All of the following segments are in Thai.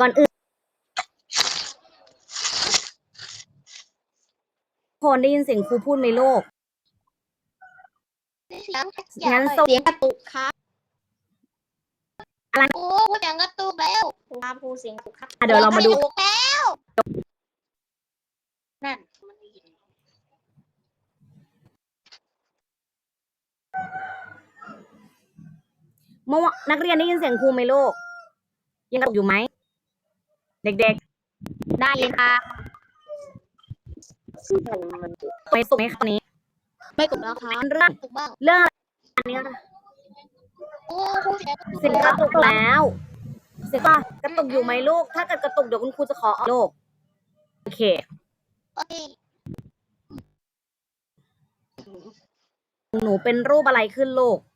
ก่อนอื่นคนได้ยินเสียงครูพูดไหมโลกเสียงงั้นส่งเสียงกระตุกครับอะไรโอ้พูดเสียงกระตุกแล้วครูครับครูเสียงกระตุกครับอะเดี๋ยวเรามาดูกระตุกแล้วนั่นมันได้ยินเมื่อวานนักเรียนได้ยินเสียงครูไหมลูกยังกระตุกอยู่ไหม เด็กได้ยินค่ะๆไปสุกไหมคะตอนนี้ ไม่กดแล้วครับเรื่องกระตุกบ้างเรื่องอะไรอันนี้โอ้ครูเสียงกระตุกเสียงกระตุกแล้วเสียงกระตุกอยู่ไหมลูก ถ้าเกิดกระตุกเดี๋ยวคุณครูจะขอออกลูกโอเคโอเคหนูเป็นรูปอะไรขึ้นลูกไม่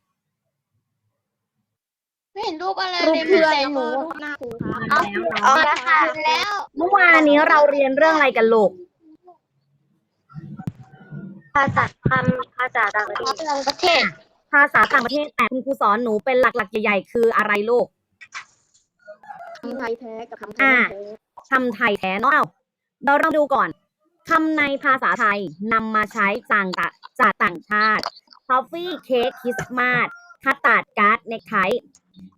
เห็นรูปอะไรรูปเลยเพื่อนแต่รูปหน้าครูครับเอาเอาแล้วค่ะ แล้ว เมื่อวานนี้เราเรียนเรื่องอะไรกันลูก ภาษาคำภาษาต่างประเทศต่างประเทศ ภาษาต่างประเทศแต่คุณครูสอนหนูเป็นหลักๆใหญ่ๆ คืออะไรลูกคำไทยแท้กับคำไทอ่ายแท้คำไทยแท้เนาะเอาเราเราดูก่อนคำในภาษาไทยนำมาใช้จากต่างจากต่างชาติทอฟฟี่เค้กคริสต์มาสคาตาดการ์ดเนกไท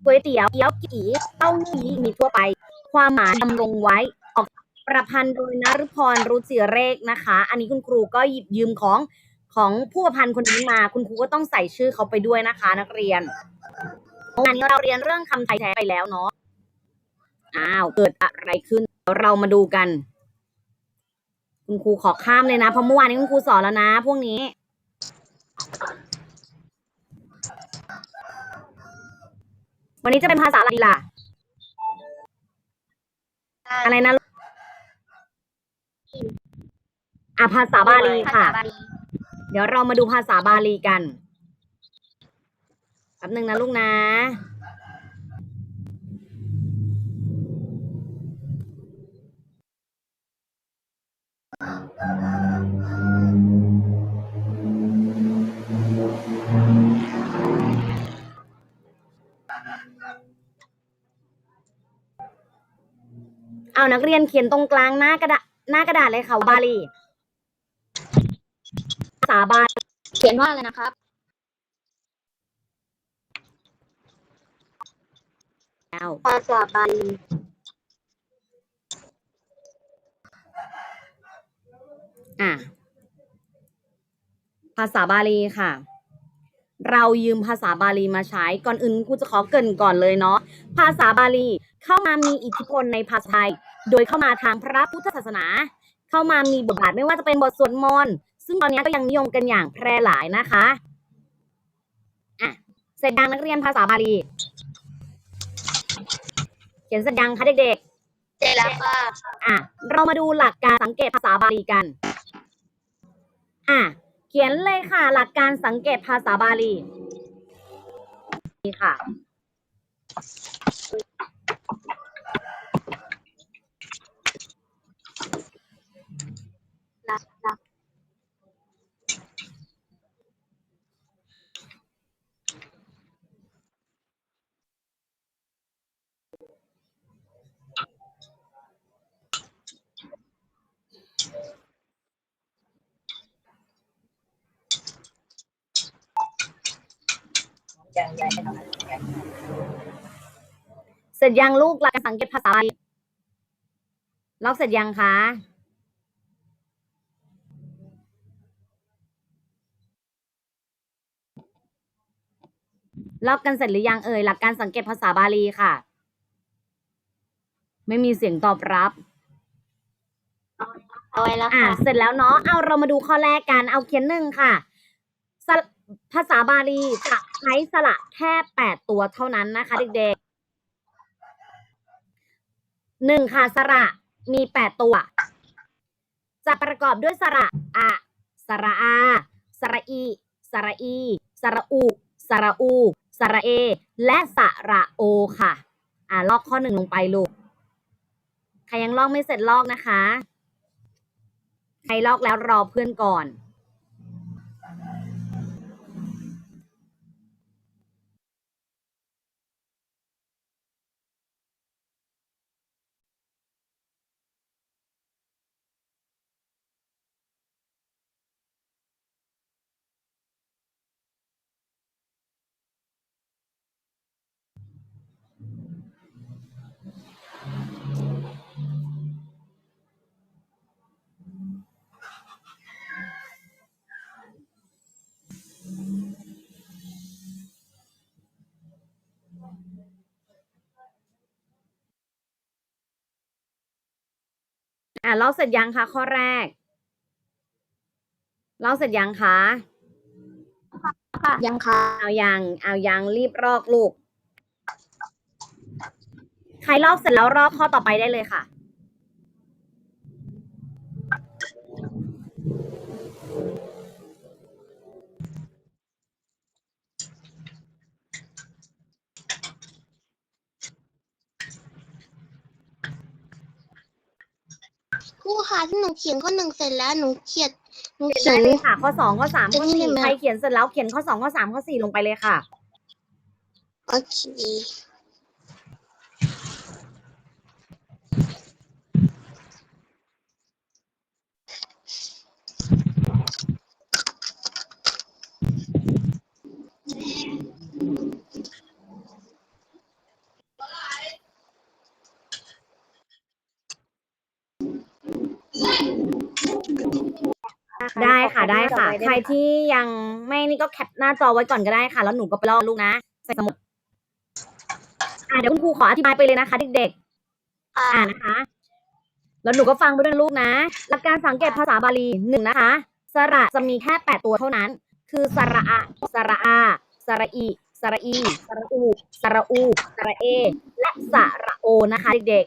ก๋วยเตี๋ยวเกี๊ยวกี่เต้าหู้ยี้มีทั่วไป ความหมายดำรงไว้ ออกประพันธ์โดยนฤพรรุจิเรกนะคะ อันนี้คุณครูก็หยิบยืมของของผู้ประพันธ์คนนี้มา คุณครูก็ต้องใส่ชื่อเขาไปด้วยนะคะ นักเรียนงานนี้เราเรียนเรื่องคำไทยแท้ไปแล้วเนาะ อ้าว เกิดอะไรขึ้น เรามาดูกัน คุณครูขอข้ามเลยนะ เพราะเมื่อวานนี้คุณครูสอนแล้วนะ พวกนี้ วันนี้จะเป็นภาษาอะไรดีล่ะ อะไรนะอะภาษาบาลีค่ะภาษาบาลีเดี๋ยวเรามาดูภาษาบาลีกันแป๊บหนึ่งนะลูกนะ เอานักเรียนเขียนตรงกลางหน้ากระดาษหน้ากระดาษเลยค่ะบาลีภาษาบาลีเขียนว่าอะไรนะครับ แล้วภาษาบาลีอะภาษาบาลีค่ะ เรายืมภาษาบาลีมาใช้ก่อนอื่นครูจะขอเกรินก่อนเลยเนาะภาษาบาลีเข้ามามีอิทธิพลในภาษาไทย โดยเข้ามาทางพระพุทธศาสนา เข้ามามีบทบาทไม่ว่าจะเป็นบทสวดมนต์ซึ่งตอนนี้ก็ยังนิยมกันอย่างแพร่หลายนะคะอะเสร็จยังนักเรียนภาษาบาลี เขียนเสร็จยังคะเด็กๆเสร็จแล้วค่ะอะเรามาดูหลักการสังเกตภาษาบาลีกันอะเขียนเลยค่ะ หลักการสังเกตภาษาบาลีนี่ค่ะ เสร็จยังลูกหลักกาสังเกตภาษาบาลีล็อกเสร็จยังคะ ล็อกกันเสร็จหรือยังเอ่ยหลักการสังเกตภาษาบาลีค่ะ ไม่มีเสียงตอบรับเอาไว้แล้วอ่าค่ะเสร็จแล้วเนาะเอาเรามาดูข้อแรกกันเอาเขียนหนึ่งค่ะสระภาษาบาลีจะใช้สระแค่แปดตัวเท่านั้นนะคะเด็กๆหนึ่งค่ะสระมีแปดตัว จะประกอบด้วยสระอะสระอา สระอี สระอี สระอุ สระอู สระเอ และสระโอค่ะ อ่าลอกข้อหนึ่งลงไปลูก ใครยังลอกไม่เสร็จลอกนะคะ ใครลอกแล้วรอเพื่อนก่อน อะลอกเสร็จยังคะข้อแรกลอกเสร็จยังคะยังค่ะ เอายัง เอายังรีบลอกลูก ใครลอกเสร็จแล้วลอกข้อต่อไปได้เลยค่ะ ครูค่ะที่หนูเขียนข้อหนึ่งเสร็จแล้วหนูเขียนหนูเขีเขียยนนได้เลยค่ะ ข้อสองข้อสามข้อจะนี่สี่ได้ไหม ใครเขียนเสร็จแล้วเขียนข้อสองข้อสามข้อสี่ลงไปเลยค่ะ โอเค ได้ค่ะได้ค่ะ ใครที่ยังไม่นี่ก็แคปหน้าจอไว้ก่อนก็ได้ค่ะ แล้วหนูก็ไปลอกลูกนะใส่สมุดอ่าเดี๋ยวคุณครูขออธิบายไปเลยนะคะ เด็กๆ อ่าอ่านะคะ แล้วหนูก็ฟังไปด้วยนะลูกนะ หลักการสังเกตภาษาบาลีหนึ่งนะคะ สระจะมีแค่แปดตัวเท่านั้น คือสระอะสระอาสระอีสระอีสระอูสระอูสระเอ และสระโอนะคะ เด็ก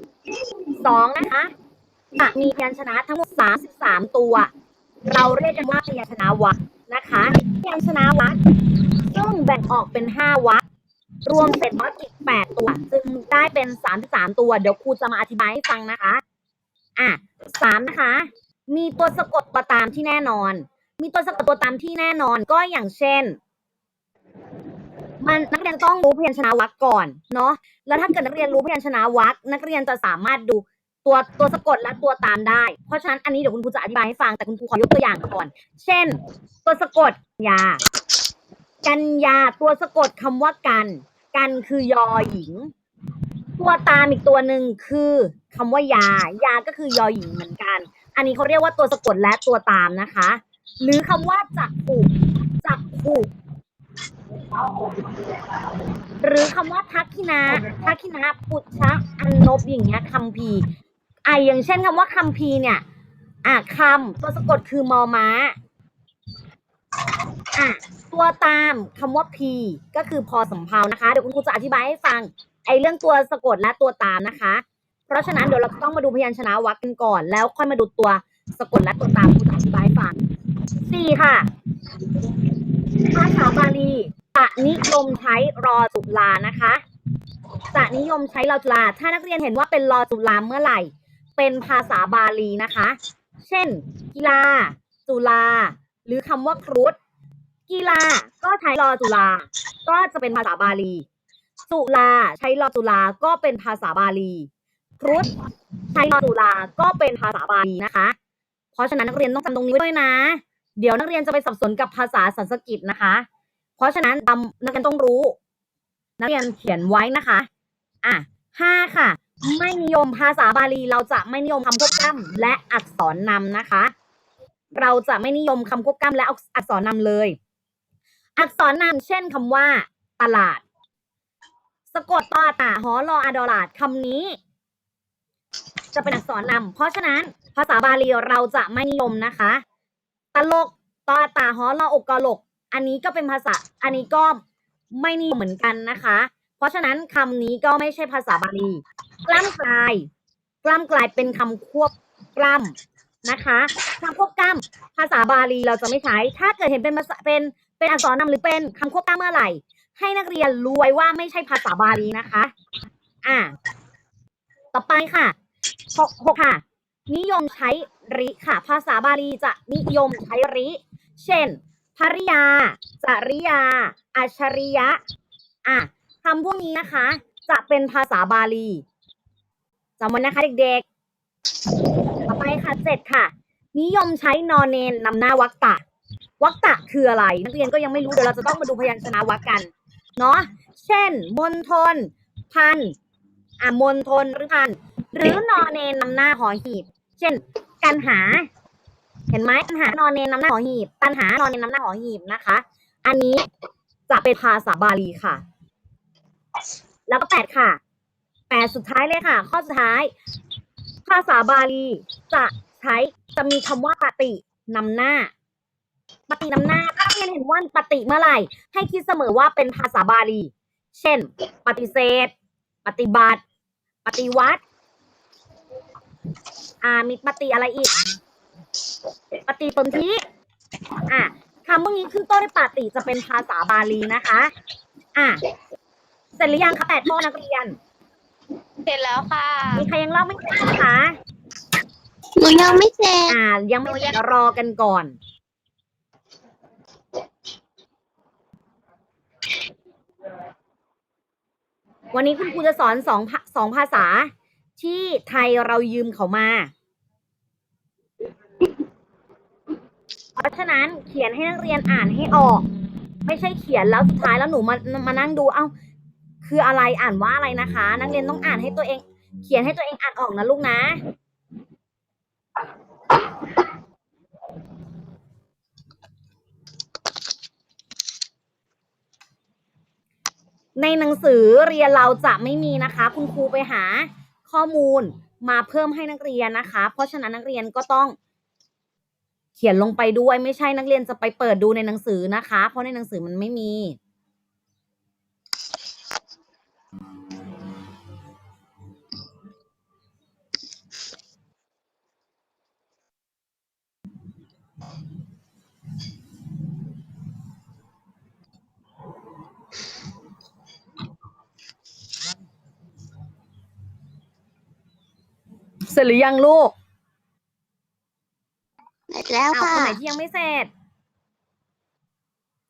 ๆสองนะคะ จะมีพยัญชนะทั้งหมดสามสิบสามตัว เราเรียกกันว่าพยัญชนะวรรคนะคะพยัญชนะวรรคซึ่งแบ่งออกเป็นห้าวรรครวมเป็นวรรคอีกแปดตัว จึงได้เป็นสามสามตัว เดี๋ยวครูจะมาอธิบายให้ฟังนะคะ อะสามนะคะ มีตัวสะกดตัวตามที่แน่นอน มีตัวสะกดตัวตามที่แน่นอนก็อย่างเช่นมันนักเรียนต้องรู้พยัญชนะวรรคก่อนเนาะแล้วถ้าเกิดนักเรียนรู้พยัญชนะวรรคนักเรียนจะสามารถดู ตัวตัวสะกดและตัวตามได้ เพราะฉะนั้นอันนี้เดี๋ยวคุณครูจะอธิบายให้ฟังแต่คุณครูขอยกตัวอย่างก่อน เช่น ตัวสะกดยา กันยาตัวสะกดคำว่ากัน กันคือยอหญิง ตัวตามอีกตัวหนึ่งคือคำว่ายา ยาก็คือยอหญิงเหมือนกัน อันนี้เขาเรียกว่าตัวสะกดและตัวตามนะคะ หรือคำว่าจักขุจักขุหรือคำว่าทักขินาทักขินาปุชะอันนบอย่างเงี้ยคัมภี อะอย่างเช่นคำว่าคัมภีร์เนี่ย อะคำตัวสะกดคือมอม้า อะตัวตามคำว่าพีก็คือพอสำเพานะคะเดี๋ยวคุณครูจะอธิบายให้ฟังไอ้เรื่องตัวสะกดและตัวตามนะคะ เพราะฉะนั้นเดี๋ยวเราต้องมาดูพยัญชนะวรรคกันก่อน แล้วค่อยมาดูตัวสะกดและตัวตามครูจะอธิบายฟังสี่ค่ะภาษาบาลีจะนิยมใช้รอจุลานะคะจะนิยมใช้รอจุลา ถ้านักเรียนเห็นว่าเป็นรอจุลาเมื่อไหร่ เป็นภาษาบาลีนะคะ เช่น กีฬา จุฬาหรือคำว่าครุฑกีฬาก็ใช้รอจุฬาก็จะเป็นภาษาบาลีจุฬาใช้รอจุฬาก็เป็นภาษาบาลีครุฑใช้รอจุฬาก็เป็นภาษาบาลีนะคะ เพราะฉะนั้นนักเรียนต้องจำตรงนี้ไว้ด้วยนะ เดี๋ยวนักเรียนจะไปสับสนกับภาษาสันสกฤตนะคะ เพราะฉะนั้นจำนักเรียนต้องรู้ นักเรียนเขียนไว้นะคะ อะห้าค่ะ ไม่นิยมภาษาบาลี เราจะไม่นิยมคำควบกล้ำและอักษรนำนะคะ เราจะไม่นิยมคำควบกล้ำและอักษรนำเลย อักษรนำเช่นคำว่า ตลาด สะกดต่อตาหอรออาดอลาดคำนี้ จะเป็นอักษรนำเพราะฉะนั้นภาษาบาลีเราจะไม่นิยมนะคะ ตลกต่อตาหอรออกกอลก อันนี้ก็เป็นภาษาอันนี้ก็ไม่นิยมเหมือนกันนะคะ เพราะฉะนั้นคำนี้ก็ไม่ใช่ภาษาบาลี กล้ำกลาย กล้ำกลายเป็นคำควบกล้ำนะคะคำควบกล้ำภาษาบาลีเราจะไม่ใช้ ถ้าเกิดเห็นเป็นภาษาเป็นเป็นอักษรนำหรือเป็นคำควบกล้ำเมื่อไหร่ ให้นักเรียนรู้ไว้ว่าไม่ใช่ภาษาบาลีนะคะ อ่า ต่อไปค่ะหกหกค่ะ นิยมใช้ริค่ะ ภาษาบาลีจะนิยมใช้ริ เช่นภริยา จริยา อัจฉริยะ อะคำพวกนี้นะคะ จะเป็นภาษาบาลีำไว้นะคะเด็กๆ ต่อไปค่ะเจ็ดค่ะ นิยมใช้นอนเนนนำหน้าวักตะวักตะคืออะไร นักเรียนก็ยังไม่รู้เดี๋ยวเราจะต้องมาดูพยัญชนะวักกัน เนาะเช่นมณฑลพันอะมณฑลหรือพัน หรือนอนเนนนำหน้าหอหีบ เช่น กันหา เห็นไหมปัญหานอนเนนนำหน้าหอหีบปัญหานอนเนนนำหน้าหอหีบนะคะ อันนี้จะเป็นภาษาบาลีค่ะ แล้วก็แปดค่ะ แปดสุดท้ายเลยค่ะ ข้อสุดท้าย ภาษาบาลีจะใช้จะมีคำว่าปฏินำหน้า ปฏินำหน้าถ้าเรียนเห็นว่าปฏิเมื่อไหร่ ให้คิดเสมอว่าเป็นภาษาบาลี เช่น ปฏิเสธ ปฏิบัติ ปฏิวัติอ่ามีปฏิอะไรอีก ปฏิสนธิอะคำพวกนี้ขึ้นต้นด้วยปฏิจะเป็นภาษาบาลีนะคะ อะเสร็จหรือยังคะแปดข้อนักเรียน เสร็จแล้วค่ะ มีใครยังเล่าไม่เสร็จนะคะ หนูยังไม่เสร็จอ่า ยังไม่เสร็จรอกันก่อน วันนี้คุณครูจะสอนสองภาสองภาษา ที่ไทยเรายืมเขามา เพราะฉะนั้นเขียนให้นักเรียนอ่านให้ออก ไม่ใช่เขียนแล้วสุดท้ายแล้วหนูมามานั่งดู เอ้า คืออะไรอ่านว่าอะไรนะคะ นักเรียนต้องอ่านให้ตัวเอง เขียนให้ตัวเองอ่านออกนะลูกนะในหนังสือเรียนเราจะไม่มีนะคะ คุณครูไปหาข้อมูลมาเพิ่มให้นักเรียนนะคะ เพราะฉะนั้นนักเรียนก็ต้อง เขียนลงไปด้วยไม่ใช่นักเรียนจะไปเปิดดูในหนังสือนะคะ เพราะในหนังสือมันไม่มี เสร็จหรือยังลูกเสร็จแล้วอ้าวค่ะ คนไหนที่ยังไม่เสร็จ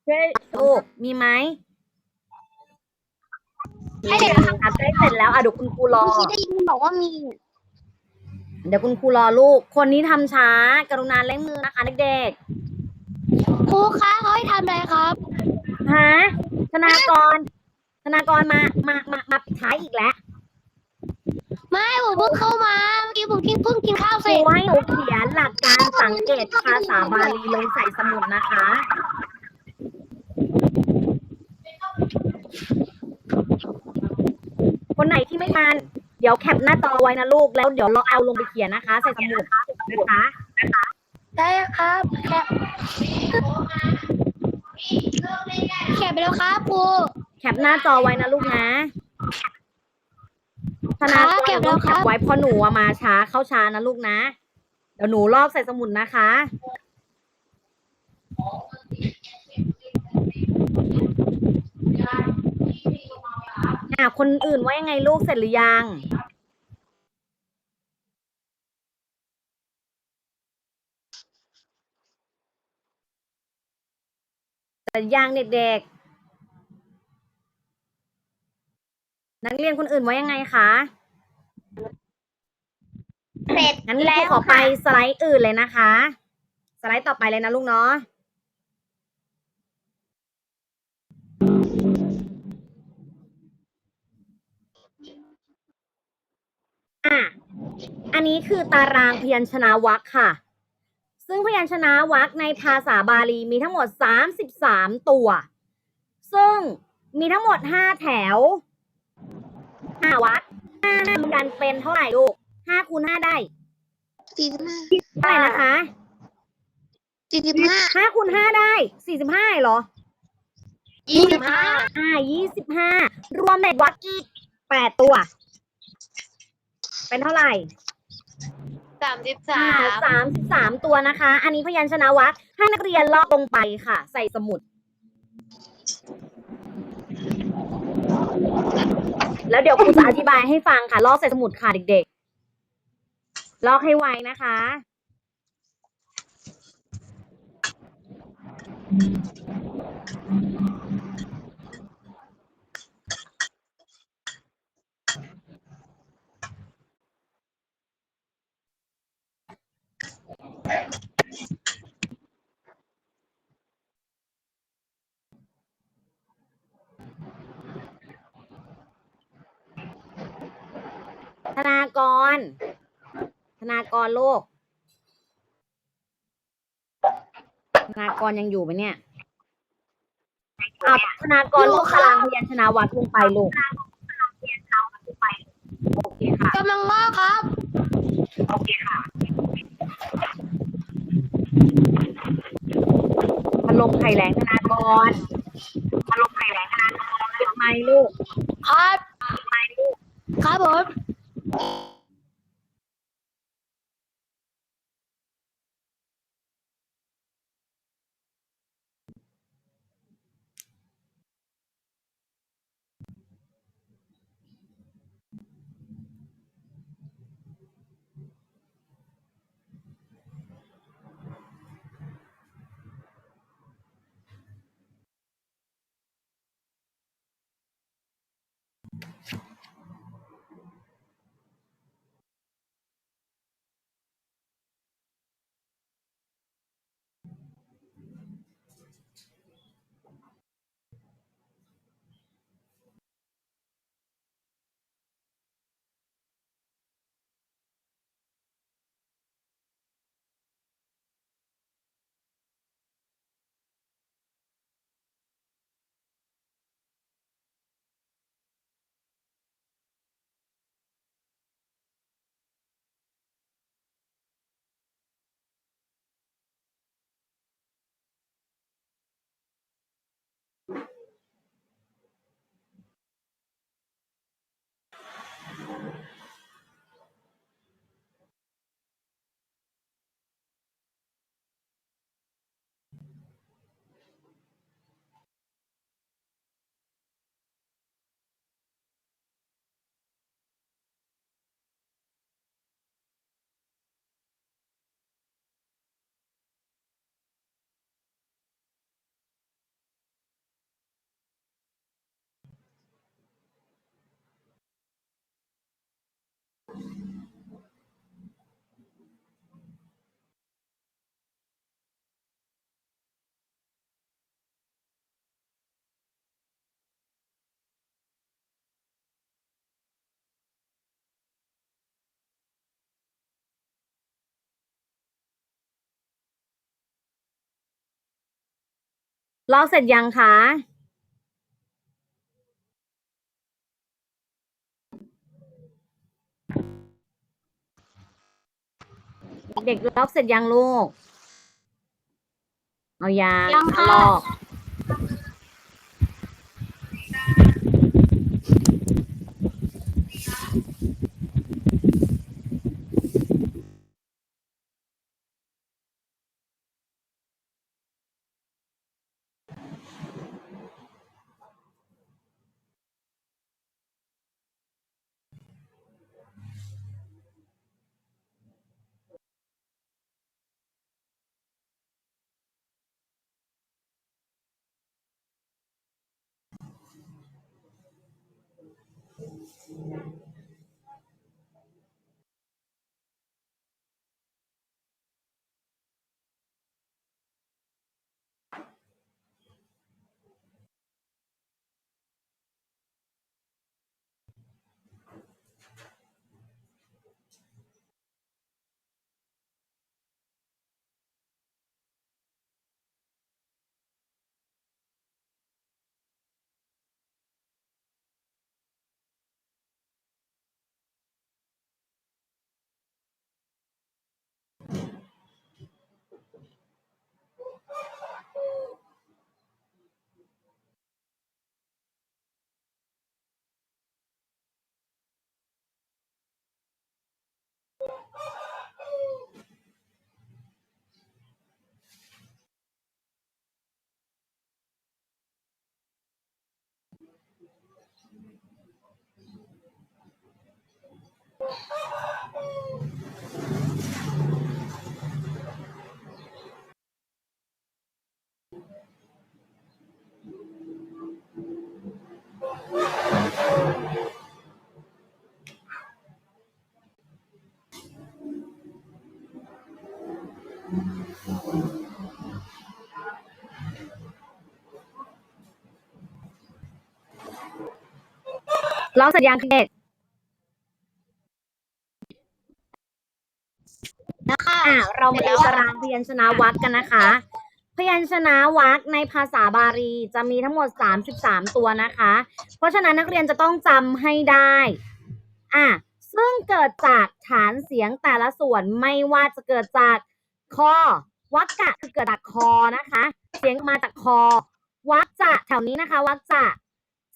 ช่วยลูกมีไหมให้เด็กอะใกล้เสร็จแล้วอะเดี๋ยวคุณครูรอ เมื่อกี้ได้ยินบอกว่ามีเดี๋ยวคุณครูรอลูก คนนี้ทำช้า กรุณาเล่งมือนะคะเด็กครูคะเขาให้ทำอะไรครับๆฮะธนากรธนากรมามามามาปิดท้ายอีกแล้ว ไม่ผมเพิ่งเข้ามา เมื่อกี้ผมกินเพิ่งกินข้าวคเสรูร็จ ให้หนูเขียนหลักการสังเกตภาษาบาลีลงใส่สมุดนะคะ คนไหนที่ไม่ทันเดี๋ยวแคปหน้าจอไว้นะลูก แล้วเดี๋ยวเราเอาลงไปเขียนนะคะ ใส่สมุดนะคะได้ครับแคปแคปไปแล้วครับครู แคปหน้าจอไว้นะลูกนะ ธนากรแคปแล้ต้อวงคแครัปบไว้เพราะหนูอะมาช้าเข้าช้านะลูกนะ เดี๋ยวหนูลอกใส่สมุดนะคะ อะคนอื่นว่ายังไงลูกเสร็จหรือยัง เสร็จยังเด็กๆ นักเรียนคนอื่นว่ายังไงคะ เสร็จงั้นครูแล้วขอไปค่ะสไลด์อื่นเลยนะคะ สไลด์ต่อไปเลยนะลูกเนาะ อะ อันนี้คือตารางพยัญชนะวรรคค่ะ ซึ่งพยัญชนะวรรคในภาษาบาลีมีทั้งหมด 33 ตัว ซึ่งมีทั้งหมด 5 แถว 5วรรค5รวมกันเป็นเท่าไหร่ลูก5คูณ5ได้สี่สิบห้าเท่าไหร่นะคะสี่สิบห้าห้าคูณห้าได้สี่สิบห้าเหรอยี่สิบห้าอ่ายี่สิบห้ารวมเม็ดวักอีกแปดตัว เป็นเท่าไหร่สามสิบอ่าสามสามสิบสามตัวนะคะ อันนี้พยัญชนะวักให้นักเรียนลอกลงไปค่ะ ใส่สมุด แล้วเดี๋ยวครูจะอธิบายให้ฟังค่ะ ลอกใส่สมุดค่ะเด็กๆ ลอกให้ไวนะคะธนากร ธนากรโลก ธนากรยังอยู่ไหมเนี่ยเอาธนากรลงตารางพยัญชนะวัดลงไปลูกโอเคค่ะ กำลังลอกครับ โอเคค่ะพัดลมไข่แรงธนากรพัดลมไข่แรงธนากรปิดไมค์ลูก ครับปิดไมค์ลูกครับผม ลอกเสร็จยังคะเด็กลอกเสร็จยังลูก เอายางยังค่ะ ลอก ลอกเสร็จยังเด็กนะคะอะเรามาดูตารางพยัญชนะวรรคกันนะคะ พยัญชนะวรรคในภาษาบาลีจะมีทั้งหมด 33 ตัวนะคะ เพราะฉะนั้นนักเรียนจะต้องจำให้ได้อะซึ่งเกิดจากฐานเสียงแต่ละส่วนไม่ว่าจะเกิดจากคอวักกะคือเกิดจากคอนะคะ เสียงมาจากคอ วักจะแถวนี้นะคะ วักจะ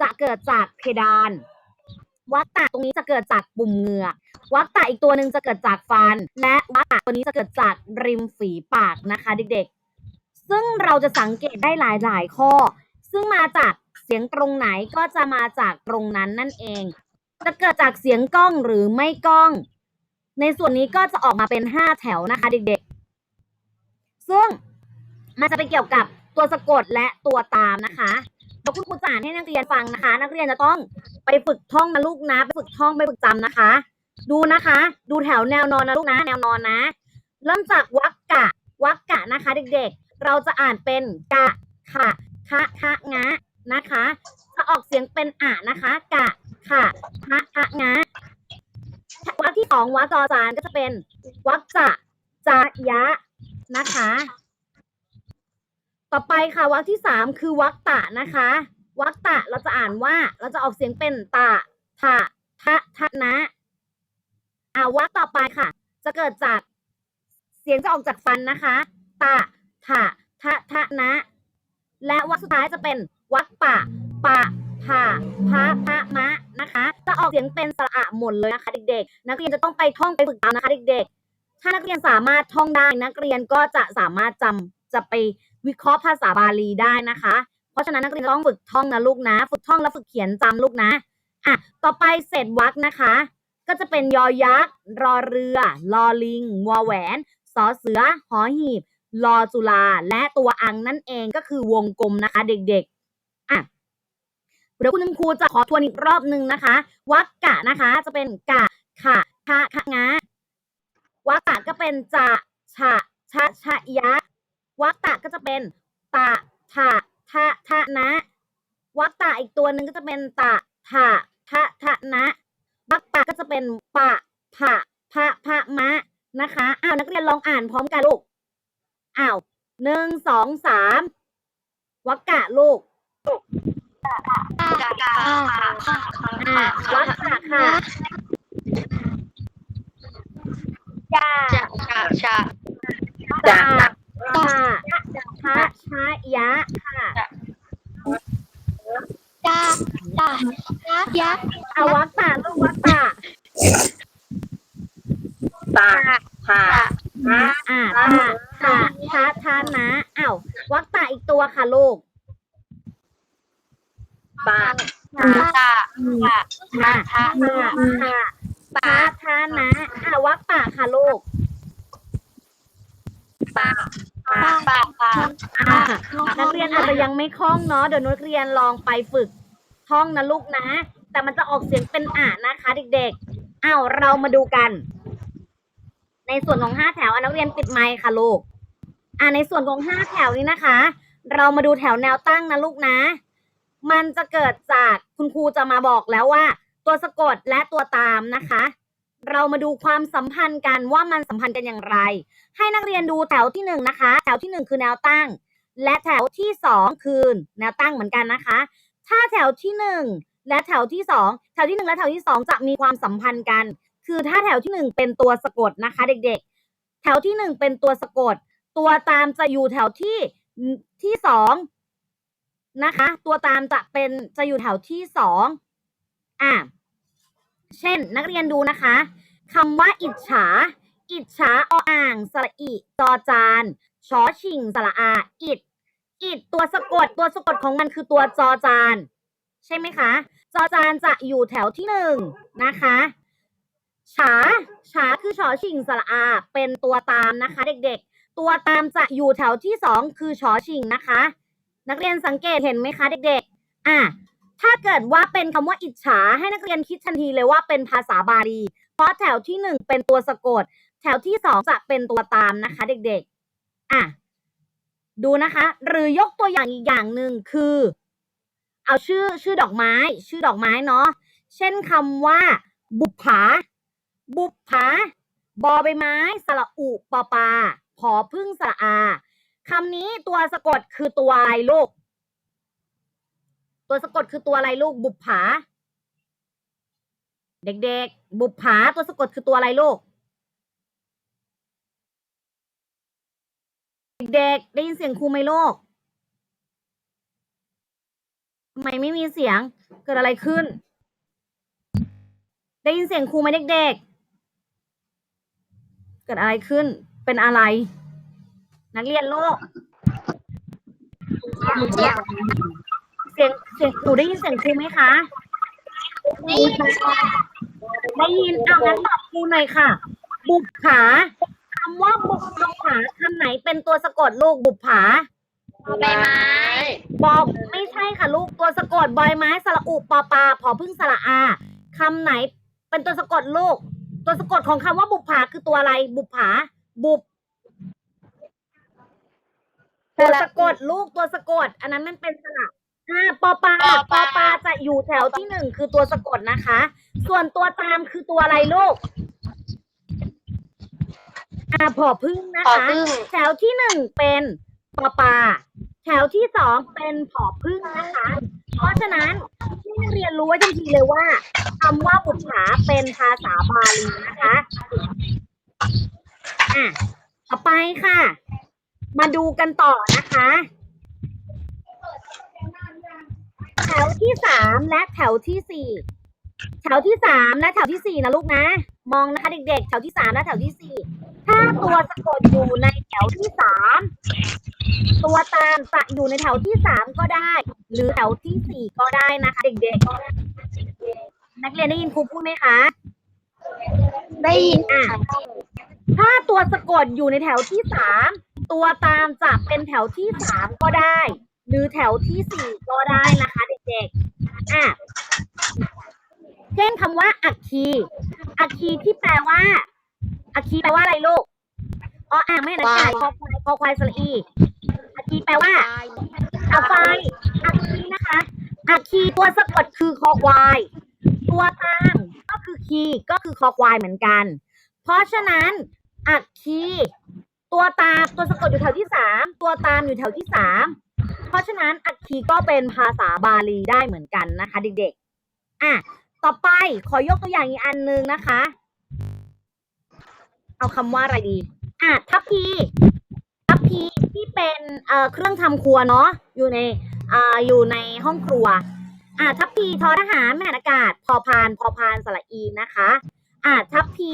จะเกิดจากเพดาน วักตะตรงนี้จะเกิดจากปุ่มเหงือกวักตะอีกตัวหนึ่งจะเกิดจากฟัน และวักตะตัวนี้จะเกิดจากริมฝีปากนะคะเด็กๆ ซึ่งเราจะสังเกตได้หลายๆ ข้อ ซึ่งมาจากเสียงตรงไหนก็จะมาจากตรงนั้นนั่นเอง จะเกิดจากเสียงก้องหรือไม่ก้อง ในส่วนนี้ก็จะออกมาเป็นห้าแถวนะคะเด็กๆ ซึ่งมันจะไปเกี่ยวกับตัวสะกดและตัวตามนะคะ ดี๋ยวคุณครูจะอ่านให้นักเรียนฟังนะคะ นักเรียนจะต้องไปฝึกท่องนะลูกนะ ไปฝึกท่องไปฝึกจำนะคะ ดูนะคะ ดูแถวแนวนอนนะลูกนะ แนวนอนนะ เริ่มจากวักกะวักกะนะคะ เด็กๆ เราจะอ่านเป็นกะขะคะคะงะนะคะจะออกเสียงเป็นอะนะคะ กะขะคะคะงะวรรคที่สองวรรคจอจานก็จะเป็นวรรคจะจะยะนะคะ ต่อไปค่ะวรรคที่สามคือวรรคตะนะคะวรรคตะเราจะอ่านว่าเราจะออกเสียงเป็นตะทะทะทะนะอ่าวรรคต่อไปค่ะ จะเกิดจากเสียงจะออกจากฟันนะคะตะทะทะทะนะ และวรรคสุดท้ายจะเป็นวรรคปะปะผะพะพะมะนะคะ จะออกเสียงเป็นสระอะหมดเลยนะคะเด็กๆ นักเรียนจะต้องไปท่องไปฝึกตามนะคะเด็กๆ ถ้านักเรียนสามารถท่องได้นักเรียนก็จะสามารถจำจะไป วิเคราะห์ภาษาบาลีได้นะคะ เพราะฉะนั้นนักเรียนต้องฝึกท่องนะลูกนะ ฝึกท่องแล้วฝึกเขียนจำลูกนะอะต่อไปเศษวรรคนะคะ ก็จะเป็นยอยักษ์รอเรือลอลิงวอแหวนสอเสือหอหีบลอจุลาและตัวอังนั่นเองก็คือวงกลมนะคะเด็กๆอะเดี๋ยวคุณครูจะขอทวนอีกรอบหนึ่งนะคะวักกะนะคะ จะเป็นกะขะคะคะงะวักกะก็เป็นจะฉะชะชะยักตะก็จะ เป็นตะทะทะทะนะวักตะอีกตัวหนึ่งก็จะเป็นตะทะทะทะนะวักตะก็จะเป็นปะผะพะพะมะนะคะอ้าวนักเรียนลองอ่านพร้อมกันลูกอ้าวหนึ่งสองสามวักกะลูกอะวักกะค่ะจะจะจะจะจะชะชะยะค่ะจะจะยักษ์เอาวักตะลูกวักตะปะผะอะตะทะทะทะนะอ้าววักตะอีกตัวค่ะลูกปะทะตะ ทะ ทะ ทะทะทะ ปะ ทะทะนะอะวักตะค่ะลูก ปะปะปะปะ อะนักเรียนอาจจะยังไม่คล่ องเนาะเดี๋ยวนักเรียนลองไปฝึกท่องนะลูกนะ แต่มันจะออกเสียงเป็นอ่านะคะเด็กๆอ้าวเรามาดูกัน ในส่วนของห้าแถวอนักเรียนปิดไมค์ค่ะลูกอ่าในส่วนของห้าแถวนี้นะคะ เรามาดูแถวแนวตั้งนะลูกนะ มันจะเกิดจากคุณครูจะมาบอกแล้วว่า ตัวสะกดและตัวตามนะคะ เรามาดูความสัมพันธ์กันว่ามันสัมพันธ์กันอย่างไร ให้นักเรียนดูแถวที่หนึ่งนะคะ แถวที่หนึ่งคือแนวตั้ง และแถวที่สองคือแนวตั้งเหมือนกันนะคะ ถ้าแถวที่หนึ่งและแถวที่สองแถวที่หนึ่งและแถวที่สองจะมีความสัมพันธ์กัน คือถ้าแถวที่หนึ่งเป็นตัวสะกดนะคะ เด็กๆ แถวที่หนึ่งเป็นตัวสะกด ตัวตามจะอยู่แถวที่ที่สองนะคะ ตัวตามจะเป็นจะอยู่แถวที่สองอะเช่น นักเรียนดูนะคะคำว่าอิจฉา อิจฉาออ่างสระอิจอจานชอชิงสระอา อิด อิดตัวสะกดตัวสะกดของมันคือตัวจอจาน ใช่ไหมคะ จอจานจะอยู่แถวที่หนึ่งนะคะ ฉา ฉาคือชอชิงสระอา เป็นตัวตามนะคะ เด็กๆ ตัวตามจะอยู่แถวที่สองคือชอชิงนะคะ นักเรียนสังเกตเห็นไหมคะ เด็กๆ อะถ้าเกิดว่าเป็นคำว่าอิจฉาให้นักเรียนคิดทันทีเลยว่าเป็นภาษาบาลี เพราะแถวที่หนึ่งเป็นตัวสะกด แถวที่สองจะเป็นตัวตามนะคะ เด็กๆ อะ ดูนะคะ หรือยกตัวอย่างอีกอย่างหนึ่งคือ เอาชื่อชื่อดอกไม้ ชื่อดอกไม้เนาะเช่นคำว่า บุปผา บุปผาบอใบไม้ สระอุปปาผอพึ่งสระอาคำนี้ตัวสะกดคือตัวอะไรลูก ตัวสะกดคือตัวอะไรลูก บุปผา เด็กๆ บุปผาตัวสะกดคือตัวอะไรลูก เด็กๆได้ยินเสียงครูไหมลูกทำไมไม่มีเสียงเกิดอะไรขึ้น ได้ยินเสียงครูไหมเด็กๆ เกิดอะไรขึ้น เป็นอะไร นักเรียนโลก เสียงเสียงหนูได้ยินเสียงครูไหมคะได้ยินเอางั้นตอบครูหน่อยค่ะ บุปผาคำว่าบุปผาคำไหนเป็นตัวสะกดลูกบุปผาใบไม้บอกไม่ใช่ค่ะลูกตัวสะกดบอยไม้สระอุปอปาผอพึ่งสระอาคำไหนเป็นตัวสะกดลูก ตัวสะกดของคำว่าบุปผาคือตัวอะไร บุปผา บุปตัวสะกดลูกตัวสะกด อันนั้นมันเป็นสระอ่าปอปาปอปาจะอยู่แถวที่หนึ่งคือตัวสะกดนะคะ ส่วนตัวตามคือตัวอะไรลูก อ่าผอพึ่งนะขอคะ พึ่ง แถวที่หนึ่งเป็นปอปาแถวที่สองเป็นผอพึ่งนะคะ เพราะฉะนั้นให้นักเรียนรู้ไว้ทันทีเลยว่าคำว่าบุปผาเป็นภาษาบาลีนะคะอะต่อไปค่ะ มาดูกันต่อนะคะ แถวที่สามและแถวที่สี่แถวที่สามและแถวที่สี่นะลูกนะ มองนะคะเด็กๆ แถวที่สามและแถวที่สี่ถ้าตัวสะกดอยู่ในแถวที่สามตัวตามจะอยู่ในแถวที่สามก็ได้ หรือแถวที่สี่ก็ได้นะคะเด็กๆ นักเรียนได้ยินครูพูดไหมคะ ได้ยินอะถ้าตัวสะกดอยู่ในแถวที่สามตัวตามจะเป็นแถวที่สามก็ได้ หรือแถวที่สี่ก็ได้นะคะ เด็กๆอะเช่นคำว่าอัคคี อัคคีที่แปลว่า อัคคีแปลว่าอะไรลูกอ๋ออ่างไม่นะไก่คอควายคอควายสระอี อัคคีแปลว่าอะไฟอัคคีนะคะ อัคคีตัวสะกดคือคอควาย ตัวตามก็คือคีก็คือคอควายเหมือนกัน เพราะฉะนั้น อัคคีตัวตามตัวสะกดอยู่แถวที่สามตัวตามอยู่แถวที่สามเพราะฉะนั้นอัคคีก็เป็นภาษาบาลีได้เหมือนกันนะคะ เด็กๆอะ ต่อไปขอยกตัวอย่างอีกอันหนึงนะคะ เอาคำว่าอะไรดี อะทัพพีทัพพีที่เป็นเอ่อเครื่องทำครัวเนาะอยู่ในอ่าอยู่ในห้องครัว อ่าทัพพีทอทหารแม่นอากาศ พอพานพอพานสระอีนะคะ อ่าทัพพี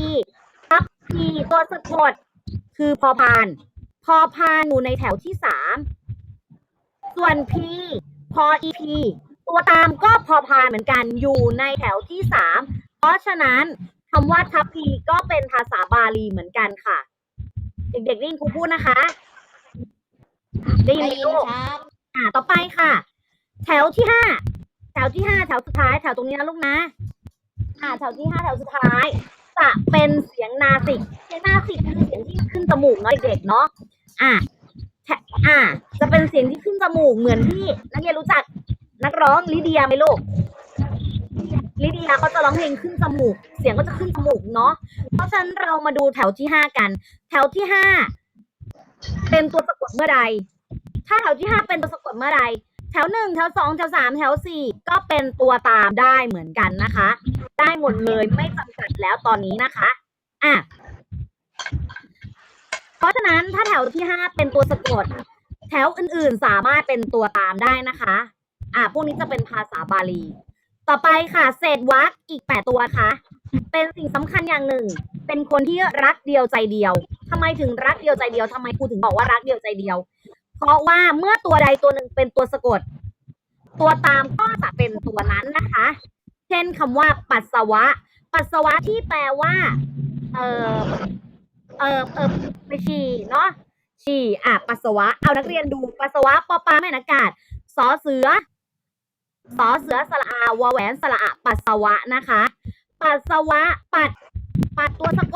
ทัพพีตัวสะกดคือพอพาน พอพานอยู่ในแถวที่สามส่วนพีพออีพี ตัวตามก็พอพานเหมือนกันอยู่ในแถวที่สามเพราะฉะนั้นคำว่าทัพพีก็เป็นภาษาบาลีเหมือนกันค่ะ เด็กๆได้ยินครูพูดนะคะ ได้ยินไหมลูกอ่าต่อไปค่ะ แถวที่ห้าแถวที่ห้าแถวสุดท้ายแถวตรงนี้นะลูกนะ อ่าแถวที่ห้าแถวสุดท้าย จะเป็นเสียงนาสิกเสียงนาสิกคือเสียงที่ขึ้นจมูกเนาะเด็กๆเนาะอ่าแถอ่า จะเป็นเสียงที่ขึ้นจมูกเหมือนที่นักเรียนรู้จัก นักร้องลิเดียไหมลูกลิเดียเขาจะร้องเพลงขึ้นจมูก เสียงก็จะขึ้นจมูกเนาะเพราะฉะนั้นเรามาดูแถวที่ห้ากัน แถวที่ห้าเป็นตัวสะกดเมื่อใด ถ้าแถวที่ห้าเป็นตัวสะกดเมื่อใด แถวหนึ่งแถวสองแถวสามแถวสี่ก็เป็นตัวตามได้เหมือนกันนะคะ ได้หมดเลยไม่จำกัดแล้วตอนนี้นะคะอะเพราะฉะนั้นถ้าแถวที่ห้าเป็นตัวสะกด แถวอื่นๆสามารถเป็นตัวตามได้นะคะ อะพวกนี้จะเป็นภาษาบาลี ต่อไปค่ะเศษวรรคอีกแปดตัวค่ะเป็นสิ่งสำคัญอย่างหนึ่ง เป็นคนที่รักเดียวใจเดียวทำไมถึงรักเดียวใจเดียวทำไมครูถึงบอกว่ารักเดียวใจเดียว เพราะว่าเมื่อตัวใดตัวหนึ่งเป็นตัวสะกด ตัวตามก็จะเป็นตัวนั้นนะคะ เช่นคำว่า ปัสสาวะ ปัสสาวะที่แปลว่า เออเออเออไปฉี่เนาะฉี่อะปัสสาวะ เอานักเรียนดู ปัสสาวะปอปลาแม่นอากาศสอเสือ สอเสือสระอาวแหวนสระอะปัสสาวะนะคะ ปัสสาวะ ปัด ปัดตัวสะกด